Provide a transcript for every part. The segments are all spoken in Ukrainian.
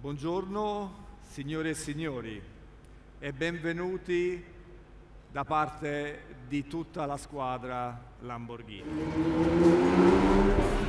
Buongiorno signore e signori e benvenuti da parte di tutta la squadra Lamborghini.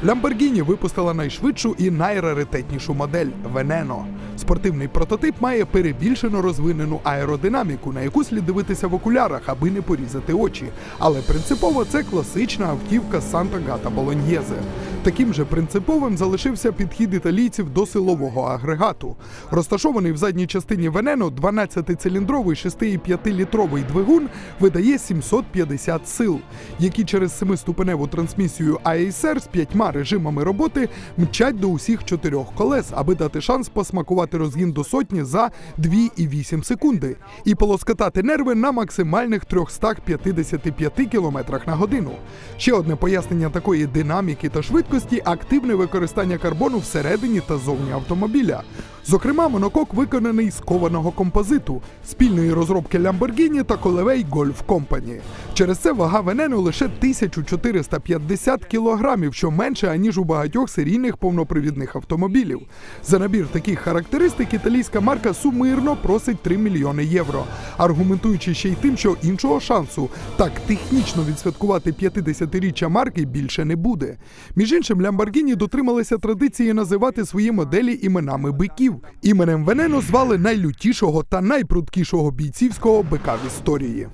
Lamborghini випустила найшвидшу і найраритетнішу модель Veneno. Спортивний прототип має перебільшено розвинену аеродинаміку, на яку слід дивитися в окулярах, аби не порізати очі. Але принципово це класична автівка Санта Гата Болоньєзе. Таким же принциповим залишився підхід італійців до силового агрегату. Розташований в задній частині Veneno 12-циліндровий 6,5-літровий двигун видає 750 сил, які через семиступеневу трансмісію ASR з п'ятьма режимами роботи мчать до усіх чотирьох колес, аби дати шанс посмакувати розгін до сотні за 2,8 секунди і полоскотати нерви на максимальних 355 км на годину. Ще одне пояснення такої динаміки та швидкості активне використання карбону всередині та зовні автомобіля. Зокрема, монокок виконаний з кованого композиту спільної розробки Lamborghini та Coleway Golf Company. Через це вага Veneno лише 1450 кілограмів, що менше аніж у багатьох серійних повнопривідних автомобілів. За набір таких характеристик італійська марка сумирно просить 3 мільйони євро, аргументуючи ще й тим, що іншого шансу так технічно відсвяткувати 50-річчя марки більше не буде. Між іншим, Lamborghini дотрималися традиції називати свої моделі іменами биків. Іменем Венено звали найлютішого та найпрудкішого бійцівського бика в історії.